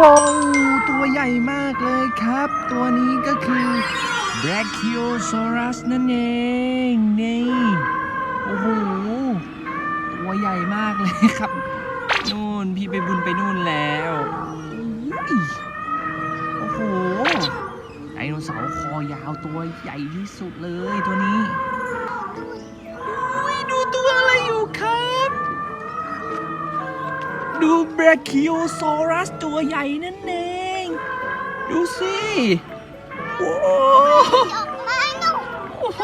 ว้าวตัวใหญ่มากเลยครับ ตัวนี้ก็คือ Brachiosaurus นั่นเองนี่โอ้โหตัวใหญ่มากเลยครับนู่นพี่ไปบุญไปนู่นแล้วโอ้โหไดโนเสาร์คอยาวตัวใหญ่ที่สุดเลยตัวนี้ ดู Brachiosaurus ตัวใหญ่นั่นเอง ดูสิโอ้โหโอ้โห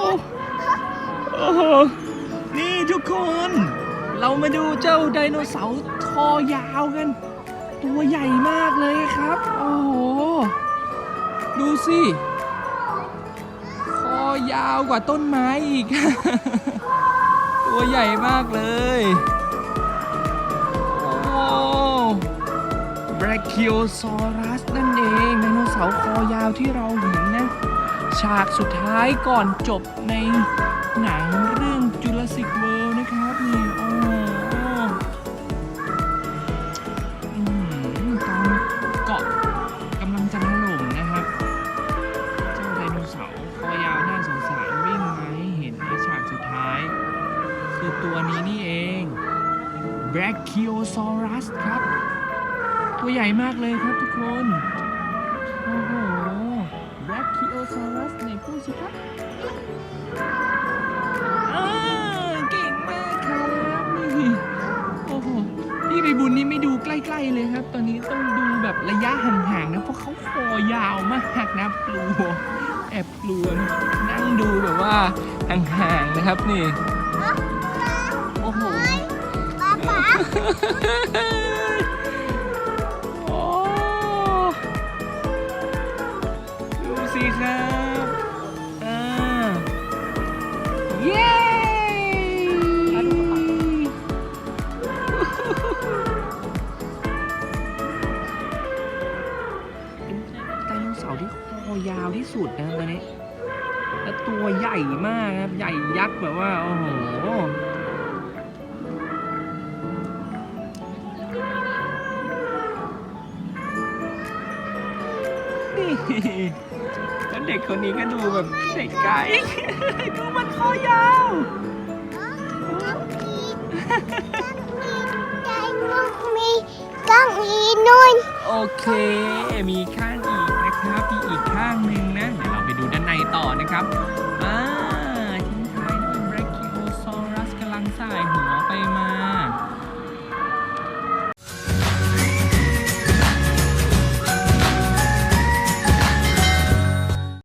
โอ้โหนี่ทุกคน เรามาดูเจ้าไดโนเสาร์คอยาวกัน ตัวใหญ่มากเลยครับ โอ้โห ดูสิคอยาวกว่าต้นไม้อีก ตัวใหญ่มากเลย Brachiosaurus นั่นเองไดโนเสาร์คอยาวที่เราเห็นนะ ฉากสุดท้ายก่อนจบในหนังเรื่อง Jurassic World นะครับนี่โอ้โหอื้อหือตอนเกาะกำลังจะถล่มนะครับ เจ้าไดโนเสาร์คอยาวน่าสงสารวิ่งมาให้เห็นในฉากสุดท้าย คือตัวนี้นี่เอง Brachiosaurus ครับ ตัวใหญ่มากเลยครับทุกคน โอ้โห Brachiosaurus ไหนพูดสิครับอ่าเก่งมากครับนี่โอ้โหพี่ไปบุญนี่ไม่ดูใกล้ๆเลยครับ ตอนนี้ต้องดูแบบระยะห่างๆนะ เพราะเขาคอยาวมากนะกลัวแอบกลัวนะนั่งดูแบบว่าห่างๆนะครับนี่ โอ้โห อยาวที่สุดนะตอนนี้และตัวใหญ่มากครับ ใหญ่ยักษ์แบบว่า โอ้โหนี่แล้วเด็กคนนี้ก็ดูแบบเด็กไก่ดูมันคอยาวใจมุกมีกังอีนุ่น โอเค มีไข้ นะครับอีกข้างหนึ่งนะเดี๋ยวเราไปดูด้านในต่อนะครับ